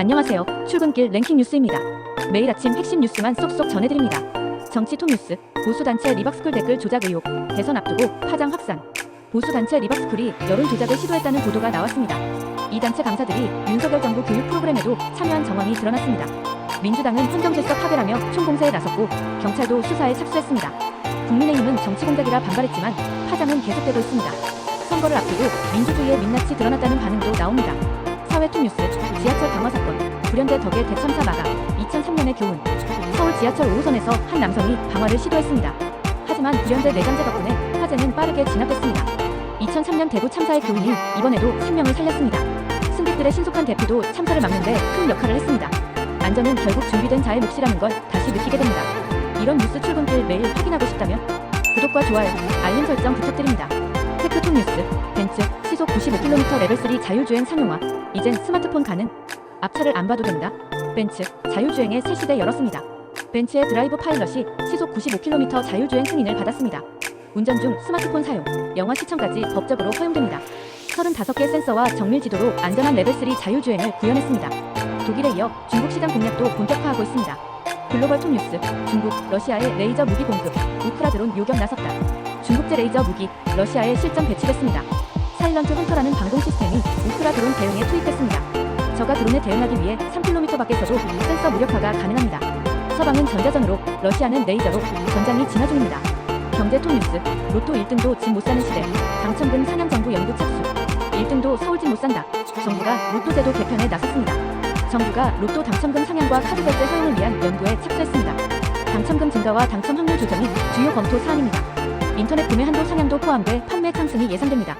안녕하세요. 출근길 랭킹 뉴스입니다. 매일 아침 핵심 뉴스만 쏙쏙 전해드립니다. 정치 톱 뉴스, 보수단체 리박스쿨 댓글 조작 의혹, 대선 앞두고 파장 확산. 보수단체 리박스쿨이 여론 조작을 시도했다는 보도가 나왔습니다. 이 단체 강사들이 윤석열 정부 교육 프로그램에도 참여한 정황이 드러났습니다. 민주당은 헌정질서 파괴라며 총공세에 나섰고 경찰도 수사에 착수했습니다. 국민의힘은 정치 공작이라 반발했지만 파장은 계속되고 있습니다. 선거를 앞두고 민주주의의 민낯이 드러났다는 반응도 나옵니다. 사회톱 뉴스, 지하철 강화 사건, 불현대 덕의 대참사 마감, 2003년의 교훈. 서울 지하철 5호선에서 한 남성이 방화를 시도했습니다. 하지만 불현대 내장재 덕분에 화재는 빠르게 진압됐습니다. 2003년 대구 참사의 교훈이 이번에도 생명을 살렸습니다. 승객들의 신속한 대피도 참사를 막는데 큰 역할을 했습니다. 안전은 결국 준비된 자의 몫이라는 걸 다시 느끼게 됩니다. 이런 뉴스 출근길 매일 확인하고 싶다면 구독과 좋아요, 알림 설정 부탁드립니다. 테크톡 뉴스, 95km 레벨 3 자율주행 상용화, 이젠 스마트폰 가능? 앞차를 안 봐도 된다? 벤츠 자율주행의 새 시대 열었습니다. 벤츠의 드라이브 파일럿이 시속 95km 자율주행 승인을 받았습니다. 운전 중 스마트폰 사용, 영화 시청까지 법적으로 허용됩니다. 35개 센서와 정밀 지도로 안전한 레벨 3 자율주행을 구현했습니다. 독일에 이어 중국 시장 공략도 본격화하고 있습니다. 글로벌 톱 뉴스, 중국, 러시아의 레이저 무기 공급, 우크라 드론 요격 나섰다. 중국제 레이저 무기, 러시아에 실전 배치됐습니다. 사일런트 헌터라는 방공 시스템이 우크라 드론 대응에 투입됐습니다. 저가 드론에 대응하기 위해 3km 밖에서도 센서 무력화가 가능합니다. 서방은 전자전으로, 러시아는 레이저로 전장이 진화 중입니다. 경제톱 뉴스, 로또 1등도 집 못 사는 시대, 당첨금 상향 정부 연구 착수. 1등도 서울 집 못 산다. 정부가 로또 제도 개편에 나섰습니다. 정부가 로또 당첨금 상향과 카드 결제 허용을 위한 연구에 착수했습니다. 당첨금 증가와 당첨 확률 조정이 주요 검토 사안입니다. 인터넷 구매 한도 상향도 포함돼 판매 상승이 예상됩니다.